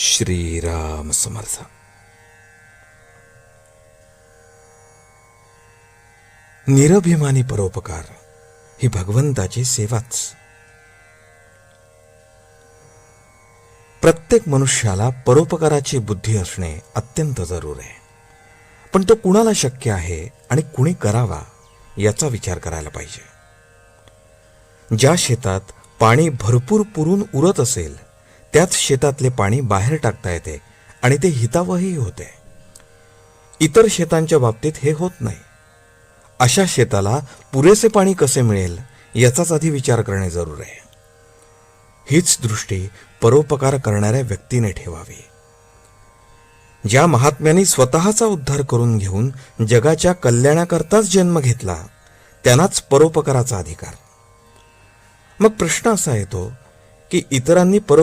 श्रीराम समर्थ. निरभिमानी परोपकार ही भगवंताची सेवाच. प्रत्येक मनुष्याला परोपकाराची बुद्धी असणे अत्यंत जरूर आहे. पण तो कुणाला शक्य आहे आणि कुणी करावा याचा विचार करायला पाहिजे. ज्या शेतात पाणी भरपूर पुरून उरत असेल त्याच शेतातले पाणी बाहेर टाकता येते आणि ते हितावही होते. इतर शेतांच्या बाबतीत हे होत नाही. अशा शेताला पुरेसे पाणी कसे मिळेल याचाच आधी विचार करणे जरूर आहे. हीच दृष्टी परोपकार करणाऱ्या व्यक्तीने ठेवावी. ज्या महात्म्यांनी स्वतःचा उद्धार करून घेऊन जगाच्या कल्याणाकरताच जन्म घेतला त्यांनाच परोपकाराचा अधिकार. मग प्रश्न असा येतो की इतरांनी परो